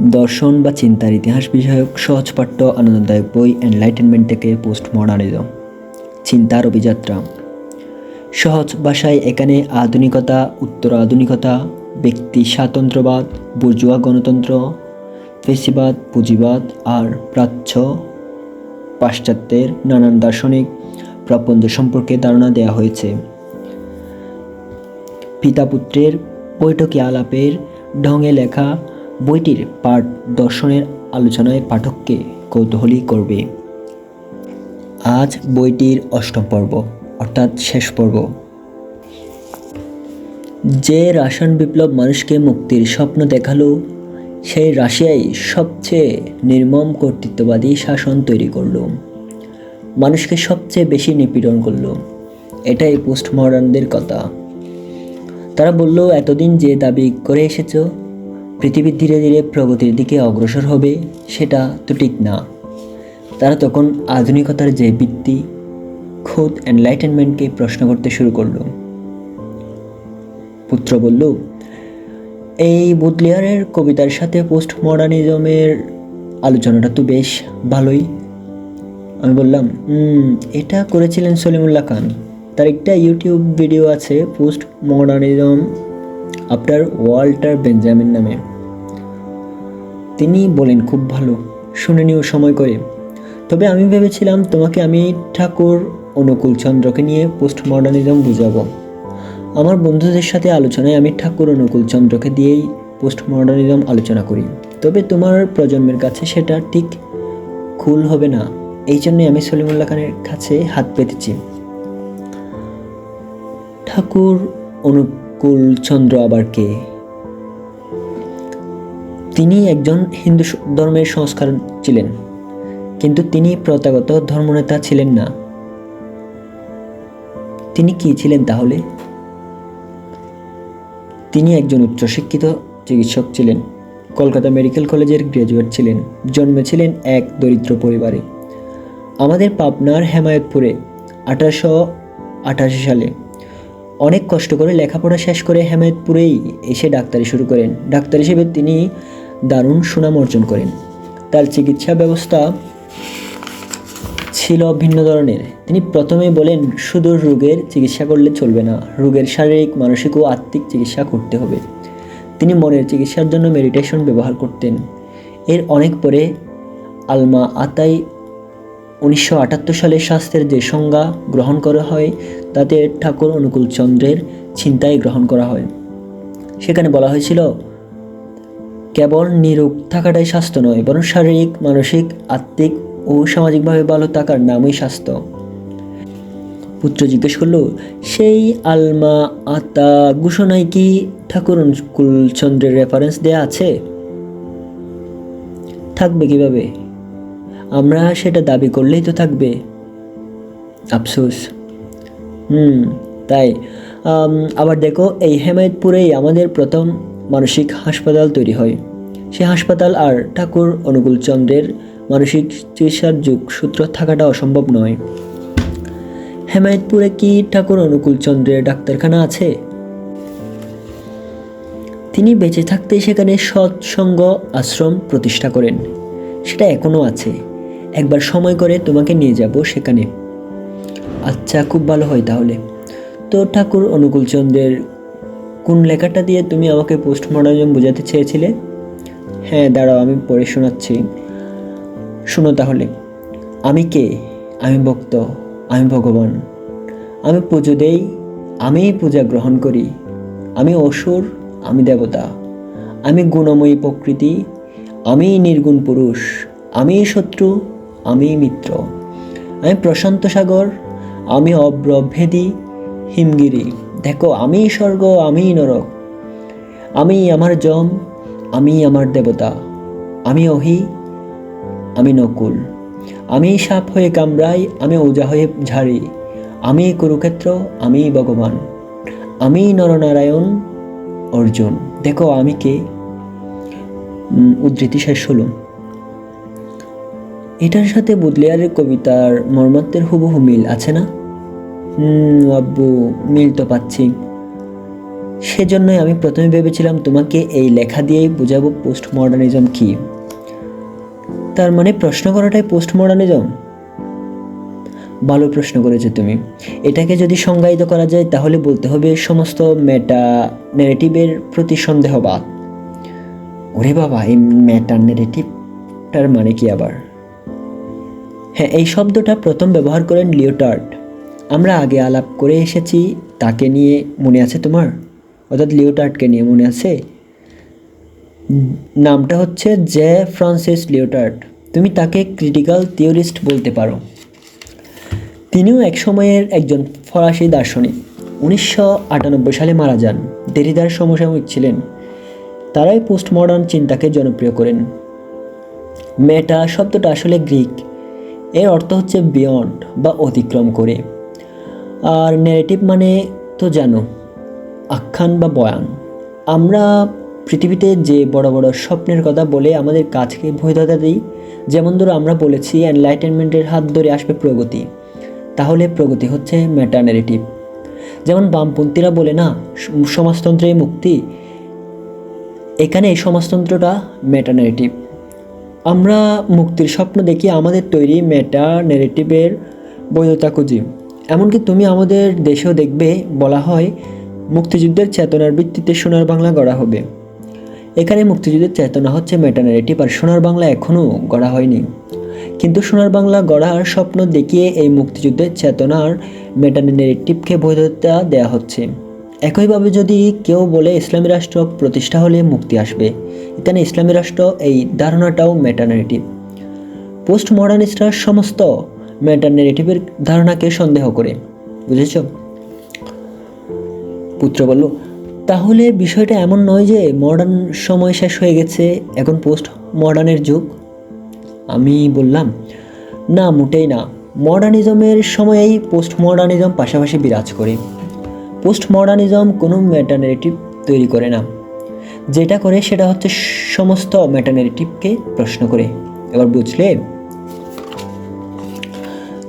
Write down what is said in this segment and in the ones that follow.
দর্শন বা চিন্তার ইতিহাস বিষয়ক সহজপাঠ্য, আনন্দদায়ক বই এনলাইটেনমেন্ট থেকে পোস্ট মডার্নিজম চিন্তার অভিযাত্রা। সহজ ভাষায় এখানে আধুনিকতা, উত্তর আধুনিকতা, ব্যক্তি স্বাতন্ত্র্যবাদ, বুর্জুয়া গণতন্ত্র, ফেসিবাদ, পুঁজিবাদ আর প্রাচ্য পাশ্চাত্যের নানান দার্শনিক প্রপঞ্চ সম্পর্কে ধারণা দেওয়া হয়েছে। পিতা পুত্রের বৈঠকি আলাপের ঢঙে লেখা বইটির পাঠ দর্শনের আলোচনায় পাঠককে কৌতূহলী করবে। আজ বইটির অষ্টম পর্ব, অর্থাৎ শেষ পর্ব। যে রাসায়ন বিপ্লব মানুষকে মুক্তির স্বপ্ন দেখাল, সেই রাশিয়াই সবচেয়ে নির্মম কর্তৃত্ববাদী শাসন তৈরি করল। মানুষকে সবচেয়ে বেশি নিপীড়ন করল। এটাই পোস্ট মডার্নদের কথা। তারা বলল, এতদিন যে দাবি করে এসেছ পৃথিবী ধীরে ধীরে প্রগতির দিকে অগ্রসর হবে, সেটা তো ঠিক না। তারা তখন আধুনিকতার যে ভিত্তি খোদ এনলাইটেনমেন্টকে প্রশ্ন করতে শুরু করল। পুত্র বলল, এই বুদলিয়ারের কবিতার সাথে পোস্ট মডার্নিজমের আলোচনাটা তো বেশ ভালোই। আমি বললাম এটা করেছিলেন সলিমুল্লাহ খান। তার একটা ইউটিউব ভিডিও আছে post modernism after Walter Benjamin নামে। তিনি বলেন, খুব ভালো, শুনে নিও সময় করে। তবে আমি ভেবেছিলাম তোমাকে আমি ঠাকুর অনুকূল চন্দ্রকে নিয়ে পোস্ট মডার্নিজম বুঝাবো। আমার বন্ধুদের সাথে আলোচনায় আমি ঠাকুর অনুকূল চন্দ্রকে দিয়েই পোস্ট মডার্নিজম আলোচনা করি। তবে তোমার প্রজন্মের কাছে সেটা ঠিক খুল হবে না। এই জন্যই আমি সলিমুল্লাহ খানের কাছে হাত পেতেছি। ঠাকুর অনুকূল চন্দ্র আবার কে? তিনি একজন হিন্দু ধর্মের সংস্কার ছিলেন, কিন্তু তিনি প্রথাগত ধর্মনেতা ছিলেন না। তিনি কি ছিলেন তাহলে? তিনি একজন উচ্চশিক্ষিত চিকিৎসক ছিলেন, কলকাতা মেডিকেল কলেজের গ্র্যাজুয়েট ছিলেন, জন্মেছিলেন এক দরিদ্র পরিবারে। আমাদের পাবনার হেমায়তপুরে আঠারোশো আঠাশি সালে অনেক কষ্ট করে লেখাপড়া শেষ করে হেমায়তপুরেই এসে ডাক্তারি শুরু করেন। ডাক্তার হিসেবে তিনি দারুণ সুনাম অর্জন করেন। তার চিকিৎসা ব্যবস্থা ছিল ভিন্ন ধরনের। তিনি প্রথমে বলেন, শুধু রোগের চিকিৎসা করলে চলবে না, রোগের শারীরিক, মানসিক ও আত্মিক চিকিৎসা করতে হবে। তিনি মনের চিকিৎসার জন্য মেডিটেশন ব্যবহার করতেন। এর অনেক পরে আলমা আতাই উনিশশো আটাত্তর সালে স্বাস্থ্যের যে সংজ্ঞা গ্রহণ করা হয়, তাতে ঠাকুর অনুকূল চন্দ্রের ছিনতাই গ্রহণ করা হয়। সেখানে বলা হয়েছিল, কেবল নিরোগ থাকাটাই স্বাস্থ্য নয়, বরং শারীরিক, মানসিক, আত্মিক ও সামাজিকভাবে ভালো থাকার নামই স্বাস্থ্য। পুত্র জিজ্ঞেস করল, সেই আলমা আতা ঘোষণায় কি ঠাকুর অনুকূল চন্দ্রের রেফারেন্স দেয়া আছে? থাকবে কীভাবে? আমরা সেটা দাবি করলেই তো থাকবে। আফসোস। হুম, তাই। আবার দেখো, এই হেমায়তপুরেই আমাদের প্রথম মানসিক হাসপাতাল তৈরি হয়। সে হাসপাতাল আর ঠাকুর অনুকূল চন্দ্রের মানসিক চিকিৎসার যুগ সূত্র থাকাটা অসম্ভব নয়। হেমায়তপুরে কি ঠাকুর অনুকূল চন্দ্রের ডাক্তারখানা আছে? তিনি বেঁচে থাকতে সেখানে সৎসঙ্গ আশ্রম প্রতিষ্ঠা করেন। সেটা এখনও আছে। একবার সময় করে তোমাকে নিয়ে যাব সেখানে। আচ্ছা খুব ভালো হয় তাহলে। তো ঠাকুর, অনুকূল চন্দ্রের কোন লেখাটা দিয়ে তুমি আমাকে পোস্ট মডার্নিজম বোঝাতে চেয়েছিলে? হ্যাঁ দাঁড়াও, আমি পড়ে শোনাচ্ছি। শোনো তাহলে। আমি কে? আমি ভক্ত, আমি ভগবান। আমি পুজো দেই, আমি পূজা গ্রহণ করি। আমি অসুর, আমি দেবতা। আমি গুণময়ী প্রকৃতি। আমি নির্গুণ পুরুষ। আমি শত্রু আমি মিত্র। আমি প্রশান্ত সাগর, আমি অব্রভেদী হিমগিরি। দেখো আমি স্বর্গ আমি নরক। আমি আমার জম আমি আমার দেবতা। আমি অহি, আমি নকুল। আমি সাপ হয়ে কামড়াই, আমি ওজা হয়ে ঝাড়ি। আমি কুরুক্ষেত্র আমি ভগবান। আমি নরনারায়ণ, অর্জুন। দেখো, আমি কে? উদ্ধৃতি শেষ হলো। এটার সাথে বুদলিয়ারের কবিতার মর্মাত্মের হুবহু মিল আছে না? হুম, আব্বু, মিল তো পাচ্ছি। সেজন্যই আমি প্রথমে ভেবেছিলাম তোমাকে এই লেখা দিয়েই বোঝাবো পোস্ট মডার্নিজম কী। তার মানে প্রশ্ন করাটাই পোস্ট মডার্নিজম ভালো প্রশ্ন করেছ তুমি। এটাকে যদি সংজ্ঞায়িত করা যায়, তাহলে বলতে হবে সমস্ত মেটা নেগেটিভের প্রতি সন্দেহবাদ। ওরে বাবা, এই মেটা নেগেটিভটার মানে কি আবার? হ্যাঁ এই শব্দটা প্রথম ব্যবহার করেন লিওটার্ড। আমরা আগে আলাপ করে এসেছি, তাকে নিয়ে মনে আছে তোমার? অর্থাৎ লিওটার্ডকে নিয়ে মনে আছে? নামটা হচ্ছে জে ফ্রান্সিস লিওটার্ড। তুমি তাকে ক্রিটিক্যাল থিওরিস্ট বলতে পারো। তিনিও এক সময়ের একজন ফরাসি দার্শনিক। উনিশশো আটানব্বই সালে মারা যান। দেরিদার সমসাময়িক ছিলেন। তারাই পোস্ট মডার্ন চিন্তাকে জনপ্রিয় করেন। মেটা শব্দটা আসলে গ্রিক। এর অর্থ হচ্ছে বিয়ন্ড বা অতিক্রম করে। আর নেগেটিভ মানে তো জানো, আখ্যান বা বয়ান। আমরা পৃথিবীতে যে বড় বড় স্বপ্নের কথা বলে আমাদের কাজকে বৈধতা দিই, যেমন ধরো আমরা বলেছি এনলাইটেনমেন্টের হাত ধরে আসবে প্রগতি। তাহলে প্রগতি হচ্ছে মেটা নেগেটিভ যেমন বামপন্থীরা বলে না, সমাজতন্ত্রে মুক্তি। এখানে এই সমাজতন্ত্রটা মেটা নেগেটিভ আমরা মুক্তির স্বপ্ন দেখি আমাদের তৈরি মেটা নেগেটিভের বৈধতা খুঁজি। এমনকি তুমি আমাদের দেশেও দেখবে, বলা হয়, মুক্তিযুদ্ধের চেতনার ভিত্তিতে সোনার বাংলা গড়া হবে। এখানে মুক্তিযুদ্ধের চেতনা হচ্ছে মেটা নেগেটিভ আর সোনার বাংলা এখনও গড়া হয়নি। কিন্তু সোনার বাংলা গড়ার স্বপ্ন দেখিয়ে এই মুক্তিযুদ্ধের চেতনার মেটা নেগেটিভকে বৈধতা দেওয়া হচ্ছে। একইভাবে যদি কেউ বলে ইসলামী রাষ্ট্র প্রতিষ্ঠা হলে মুক্তি আসবে এখানে ইসলামী রাষ্ট্র এই ধারণাটাও মেটা নেগেটিভ পোস্ট মডার্নিস্টরা সমস্ত মেটা নেগেটিভের ধারণাকে সন্দেহ করে, বুঝেছ? পুত্র বলল, তাহলে বিষয়টা এমন নয় যে মডার্ন সময় শেষ হয়ে গেছে, এখন পোস্ট মডার্নের যুগ? আমি বললাম, না, মোটেই না। মডার্নিজমের সময়েই পোস্ট মডার্নিজম পাশাপাশি বিরাজ করে। পোস্ট মডার্নিজম কোনো মেটানেটিভ তৈরি করে না। যেটা করে সেটা হচ্ছে সমস্ত মেটানেটিভকে প্রশ্ন করে। এবার বুঝলে?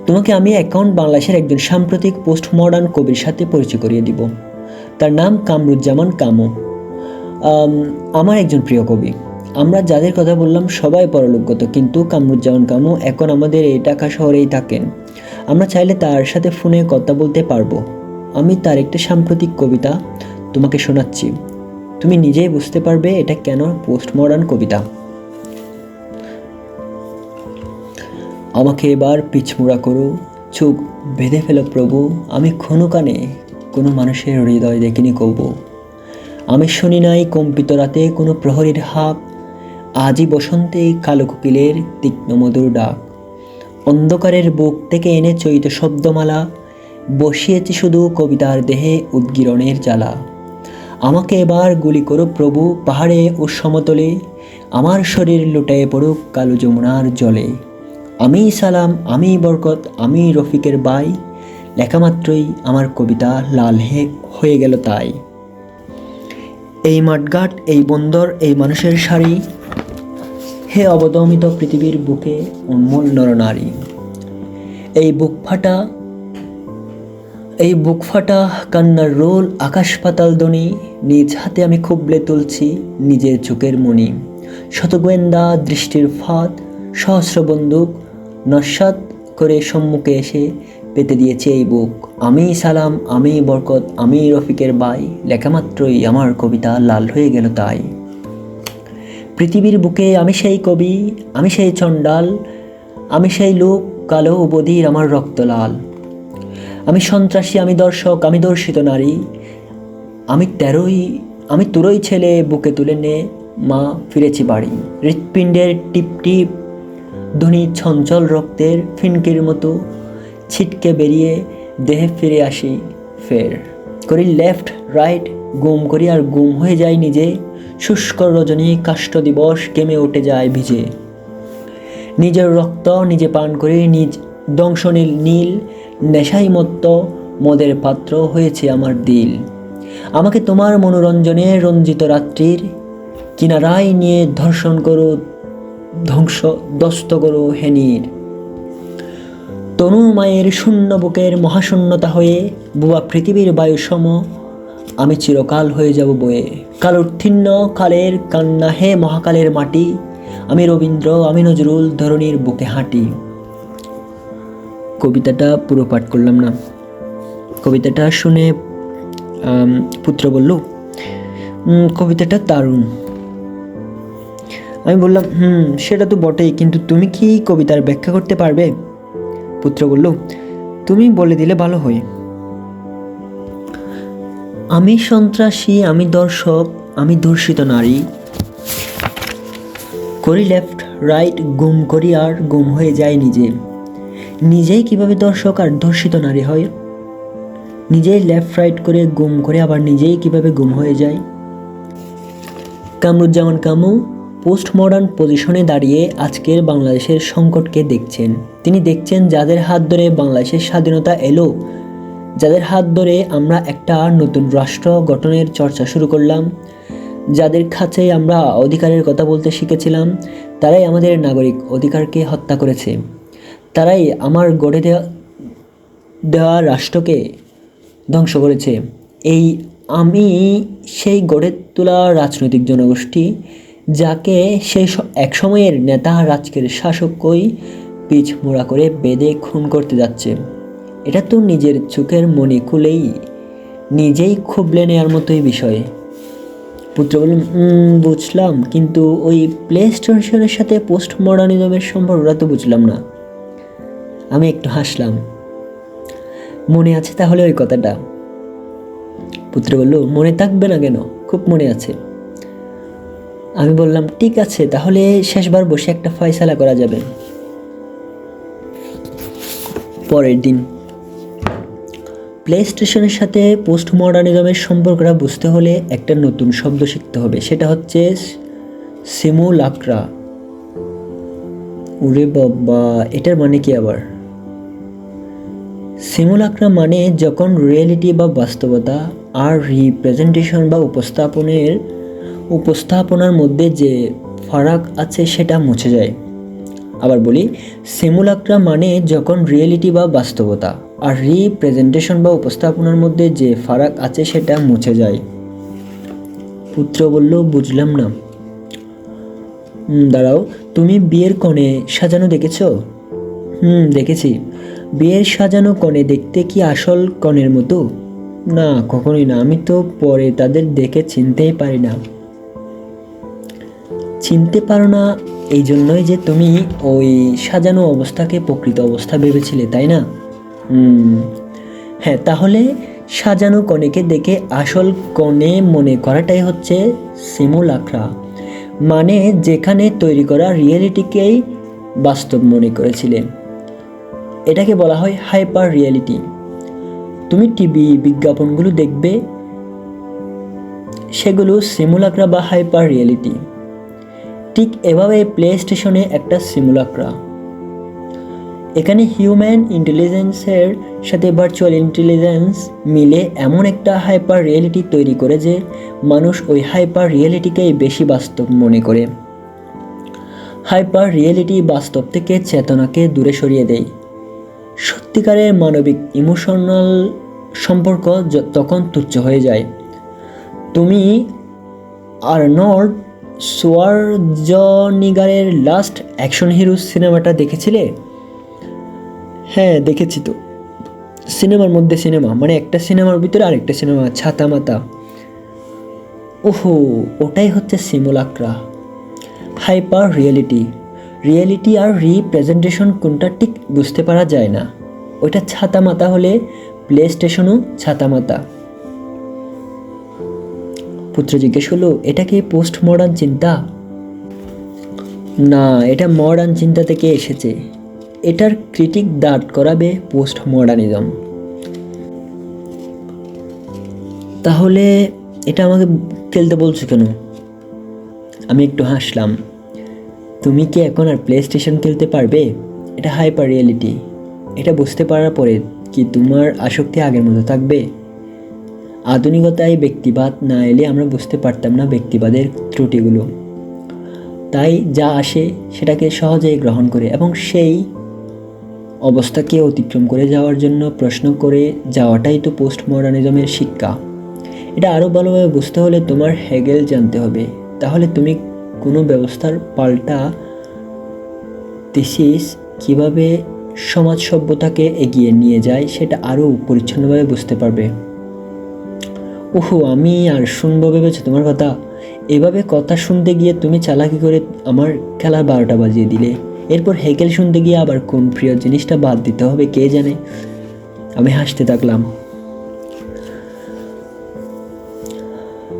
তোমাকে আমি অ্যাকাউন্ট বাংলাদেশের একজন সাম্প্রতিক পোস্ট মডার্ন কবির সাথে পরিচয় করিয়ে দিব। তার নাম কামরুজ্জামান কামু। আমার একজন প্রিয় কবি। আমরা যাদের কথা বললাম সবাই পরলোকগত, কিন্তু কামরুজ্জামান কামু এখন আমাদের এই ঢাকা শহরেই থাকেন। আমরা চাইলে তার সাথে ফোনে কথা বলতে পারব। আমি তার একটা সাম্প্রতিক কবিতা তোমাকে শোনাচ্ছি। তুমি নিজেই বুঝতে পারবে এটা কেন পোস্ট মডার্ন কবিতা। আমাকে এবার পিছমুড়া করো, চোখ বেঁধে ফেলো প্রভু, আমি ক্ষণকানে কোনো মানুষের হৃদয় দেখিনি কব। আমি শুনি নাই কম্পিত রাতে কোনো প্রহরীর হাক আজই বসন্তে কালো কোকিলের তীক্ষ্ণ মধুর ডাক। অন্ধকারের বুক থেকে এনে চৈত শব্দমালা বসিয়েছি শুধু কবিতার দেহে উদ্গীরণের জ্বালা। আমাকে এবার গুলি করো প্রভু পাহাড়ে ও সমতলে, আমার শরীর লুটায়ে পড়ুক কালো যমুনার জলে। আমি সালাম, আমি বরকত, আমি রফিকের বাই, লেখামাত্রই আমার কবিতা লাল হে হয়ে গেল তাই। এই মাঠঘাট, এই বন্দর, এই মানুষের শাড়ি হে অবদমিত পৃথিবীর বুকে উন্মূল নরনারী এই বুক ফাটা এই বুক ফাটা কান্নার রোল আকাশ পাতাল ধ্বনি, নিজ হাতে আমি খুবলে তুলছি নিজের চোখের মণি। শত গোয়েন্দা দৃষ্টির ফাঁদ, সহস্র বন্দুক, নস্বাত করে সম্মুখে এসে পেতে দিয়েছে এই বুক। আমি সালাম, আমি বরকত, আমি রফিকের বাই, লেখামাত্রই আমার কবিতা লাল হয়ে গেল তাই। পৃথিবীর বুকে আমি সেই কবি, আমি সেই চণ্ডাল, আমি সেই লোক, কালো ও বধির আমার রক্ত লাল। আমি সন্ত্রাসী, আমি দর্শক, আমি দর্শিত নারী। আমি তেরোই, আমি তোরই ছেলে বুকে তুলে নে মা ফিরেছি বাড়ি। হৃৎপিণ্ডের টিপ টিপ ধ্বনি ছঞ্চল রক্তের ফিনকির মতো ছিটকে বেরিয়ে দেহে ফিরে আসি ফের। করি লেফট রাইট গুম করি আর গুম হয়ে যাই নিজে। শুষ্ক রজনী কাষ্ঠ দিবস কেমে উঠে যায় ভিজে। নিজের রক্ত নিজে পান করি, নিজ দংশনীল নীল নেশাই মত্ত মদের পাত্র হয়েছে আমার দিল। আমাকে তোমার মনোরঞ্জনে রঞ্জিত রাত্রির কিনারায় নিয়ে ধর্ষণ করো, ধ্বংস দস্ত করো হেনির। তনু মায়ের শূন্য বুকের মহাশূন্যতা হয়ে বুয়া পৃথিবীর বায়ুসম, আমি চিরকাল হয়ে যাব বয়ে। কাল উত্তীর্ণ কালের কান্না হে মহাকালের মাটি, আমি রবীন্দ্র, আমি নজরুল ধরনীর বুকে হাঁটি। কবিতাটা পুরো পাঠ করলাম না। কবিতাটা শুনে পুত্র বলল কবিতাটা দারুণ। আমি বললাম, হুম, সেটা তো বটেই, কিন্তু তুমি কি কবিতার ব্যাখ্যা করতে পারবে? পুত্র বলল, তুমি বলে দিলে ভালো হয়। আমি সন্ত্রাসী, আমি দর্শক, আমি ধর্ষিত নারী। করি লেফট রাইট গুম করি আর গুম হয়ে যায় নিজে। নিজেই কীভাবে দর্শক আর ধর্ষিত নারী হয়? নিজেই লেফট রাইট করে গুম করে আবার নিজেই কীভাবে গুম হয়ে যায়? কামরুজ্জামান কামু পোস্ট মডার্ন পজিশনে দাঁড়িয়ে আজকের বাংলাদেশের সংকটকে দেখছেন। তিনি দেখছেন যাদের হাত ধরে বাংলাদেশের স্বাধীনতা এলো, যাদের হাত ধরে আমরা একটা নতুন রাষ্ট্র গঠনের চর্চা শুরু করলাম, যাদের কাছে আমরা অধিকারের কথা বলতে শিখেছিলাম, তারাই আমাদের নাগরিক অধিকারকে হত্যা করেছে। তারাই আমার গড়ে দেওয়া দেওয়া রাষ্ট্রকে ধ্বংস করেছে। এই আমি সেই গড়ে তোলা রাজনৈতিক জনগোষ্ঠী, যাকে সেই এক সময়ের নেতা রাজকের শাসকই পিছ মোড়া করে বেঁধে খুন করতে যাচ্ছে। এটা তো নিজের চোখের মনে খুলেই নিজেই খুবলে নেওয়ার মতোই বিষয়। পুত্র বললাম বুঝলাম, কিন্তু ওই প্লে স্টেশনের সাথে পোস্ট মডার্নিজমের সম্পর্কটা তো বুঝলাম না। আমি একটু হাসলাম। মনে আছে তাহলে ওই কথাটা? পুত্র বলল, মনে থাকবে না কেন? খুব মনে আছে। আমি বললাম, ঠিক আছে, তাহলে শেষবার বসে একটা ফয়সালা করা যাবে। পরের দিন। প্লে স্টেশনের সাথে পোস্ট মডার্নিজমের সম্পর্কটা বুঝতে হলে একটা নতুন শব্দ শিখতে হবে। সেটা হচ্ছে সিমুলাক্রা উরে বাবা, এটার মানে কি আবার? সিমুলাক্রা মানে যখন রিয়েলিটি বা বাস্তবতা আর রিপ্রেজেন্টেশন বা উপস্থাপনের, উপস্থাপনার মধ্যে যে ফারাক আছে সেটা মুছে যায়। আবার বলি সিমুলাক্রা মানে যখন রিয়েলিটি বা বাস্তবতা, আর রিপ্রেজেন্টেশন বা উপস্থাপনার মধ্যে যে ফারাক আছে সেটা মুছে যায়। পুত্র বলল, বুঝলাম না। দাঁড়াও, তুমি বিয়ের কনে সাজানো দেখেছ? হুম, দেখেছি। বিয়ের সাজানো কনে দেখতে কি আসল কনের মতো? না, কখনোই না। আমি তো পরে তাদের দেখে চিনতেই পারি না। চিনতে পারো না এই জন্যই যে তুমি ওই সাজানো অবস্থাকে প্রকৃত অবস্থা ভেবেছিলে, তাই না? হ্যাঁ তাহলে সাজানো কনেকে দেখে আসল কনে মনে করাটাই হচ্ছে সিমুলাক্রা। মানে যেখানে তৈরি করা রিয়েলিটিকেই বাস্তব মনে করেছিলে এটাকে বলা হয় হাইপার রিয়েলিটি। তুমি টিভি, বিজ্ঞাপনগুলো দেখবে, সেগুলো সিমুলাক্রা বা হাইপার রিয়েলিটি। ঠিক এভাবে প্লে স্টেশনে একটা সিমুলাক্রা। এখানে হিউম্যান ইন্টেলিজেন্সের সাথে ভার্চুয়াল ইন্টেলিজেন্স মিলে এমন একটা হাইপার রিয়েলিটি তৈরি করে যে মানুষ ওই হাইপার রিয়েলিটিকেই বেশি বাস্তব মনে করে। হাইপার রিয়েলিটি বাস্তব থেকে চেতনাকে দূরে সরিয়ে দেয়। সত্যিকারের মানবিক ইমোশনাল সম্পর্ক তখন তুচ্ছ হয়ে যায়। তুমি আর্নল্ড সোয়ার্জনিগারের লাস্ট অ্যাকশন হিরো সিনেমাটা দেখেছিলে? হ্যাঁ দেখেছি তো। সিনেমার মধ্যে সিনেমা মানে একটা সিনেমার ভিতরে আরেকটা সিনেমা ছাতা মাতা ওহো, ওটাই হচ্ছে সিমুলাক্রা। হাইপার রিয়েলিটি রিয়েলিটি আর রিপ্রেজেন্টেশন কোনটা ঠিক বুঝতে পারা যায় না। ওইটা ছাতা মাতা হলে প্লে স্টেশনও ছাতা মাতা পুত্র জিজ্ঞেস হলো এটা কি পোস্ট মডার্ন চিন্তা? না, এটা মডার্ন চিন্তা থেকে এসেছে। এটার ক্রিটিক দাঁড় করাবে পোস্ট মডার্নিজম তাহলে এটা আমাকে খেলতে বলছো কেন? আমি একটু হাসলাম। তুমি কি এখন আর প্লে স্টেশন খেলতে পারবে? এটা হাইপার রিয়েলিটি এটা বুঝতে পারার পরে কি তোমার আসক্তি আগের মতো থাকবে? আধুনিকতায় ব্যক্তিবাদ না এলে আমরা বুঝতে পারতাম না ব্যক্তিবাদের ত্রুটিগুলো। তাই যা আসে সেটাকে সহজেই গ্রহণ করে এবং সেই অবস্থাকে অতিক্রম করে যাওয়ার জন্য প্রশ্ন করে যাওয়াটাই তো পোস্ট মডার্নিজমের শিক্ষা। এটা আরও ভালোভাবে বুঝতে হলে তোমার হেগেল জানতে হবে। তাহলে তুমি কোনো ব্যবস্থার পাল্টা থিসিস কীভাবে সমাজ সভ্যতাকে এগিয়ে নিয়ে যায় সেটা আরও পরিচ্ছন্নভাবে বুঝতে পারবে। ওহো, আমি আর শুনব ভেবেছো তোমার কথা? এভাবে কথা শুনতে গিয়ে তুমি চালাকি করে আমার খেলার বারোটা বাজিয়ে দিলে। এরপর হেকেল শুনতে গিয়ে আবার কোন প্রিয় জিনিসটা বাদ দিতে হবে কে জানে? আমি হাসতে থাকলাম।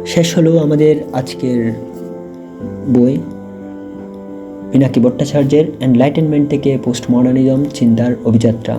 শেষ হলো আমাদের আজকের বই পিনাকি ভট্টাচার্যের এনলাইটেনমেন্ট থেকে পোস্ট মডার্নিজম চিন্তার অভিযাত্রা